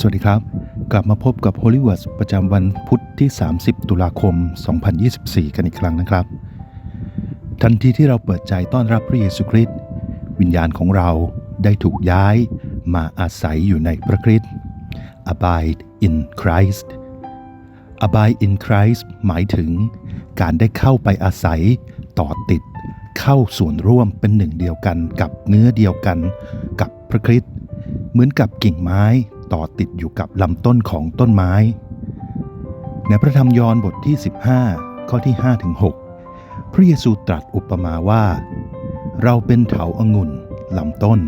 สวัสดีครับ กลับมาพบกับ h o l y w o r d ประจำวันพุธที่ 30 ตุลาคม 2024 กันอีกครั้งนะครับ ทันทีที่เราเปิดใจต้อนรับพระเยซูคริสต์วิญญาณของเราได้ถูกย้ายมาอาศัยอยู่ในพระคริสต์ Abide in Christ Abide in Christ หมายถึง การได้เข้าไปอาศัยต่อติด เข้าส่วนร่วมเป็นหนึ่งเดียวกันกับเนื้อเดียวกันกับพระคริสต์เหมือนกับกิ่งไม้ ต่อติดอยู่กับลำต้นของต้นไม้ ในพระธรรมยอห์นบทที่ 15 ข้อที่5ถึง6พระเยซูตรัสอุปมาว่า เราเป็นเถาองุ่นลำต้น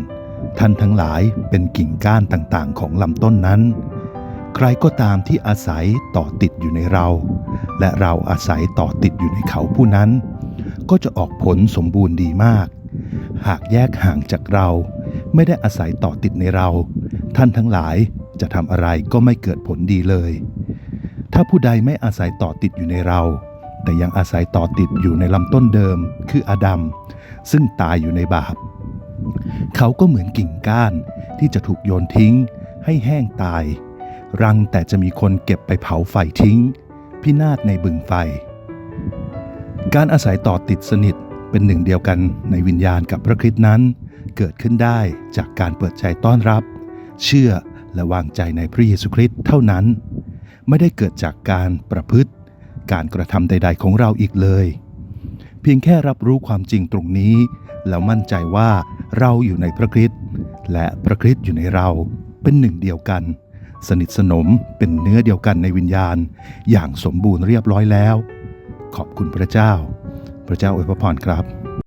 ท่านทั้งหลายเป็นกิ่งก้านต่างๆ ของลำต้นนั้น ใครก็ตามที่อาศัยต่อติดอยู่ในเรา และเราอาศัยต่อติดอยู่ในเขาผู้นั้น ก็จะออกผลสมบูรณ์ดีมาก หากแยกห่างจากเราไม่ได้อาศัยต่อติดในเรา ท่านทั้งหลายจะทำอะไรก็ไม่เกิดผลดีเลย ถ้าผู้ใดไม่อาศัยต่อติดอยู่ในเรา แต่ยังอาศัยต่อติดอยู่ในลำต้นเดิม คืออาดัมซึ่งตายอยู่ในบาป เขาก็เหมือนกิ่งก้านที่จะถูกโยนทิ้ง ให้แห้งตาย รังแต่จะมีคนเก็บไปเผาไฟทิ้ง พินาศในบึงไฟ การอาศัยต่อติดสนิทเป็นหนึ่งเดียวกันในวิญญาณกับพระคริสต์นั้น เกิดขึ้นได้จากการเปิดใจต้อนรับ เชื่อและวางใจในพระเยซูคริสต์เท่านั้น ไม่ได้เกิดจากการประพฤติ การกระทำใด ๆ ของเราอีกเลย เพียงแค่รับรู้ความจริงตรงนี้ แล้วมั่นใจว่าเราอยู่ในพระคริสต์และพระคริสต์อยู่ในเราเป็นหนึ่งเดียวกัน สนิทสนมเป็นเนื้อเดียวกันในวิญญาณ อย่างสมบูรณ์เรียบร้อยแล้ว ขอบคุณพระเจ้า พระเจ้าอวยพรครับ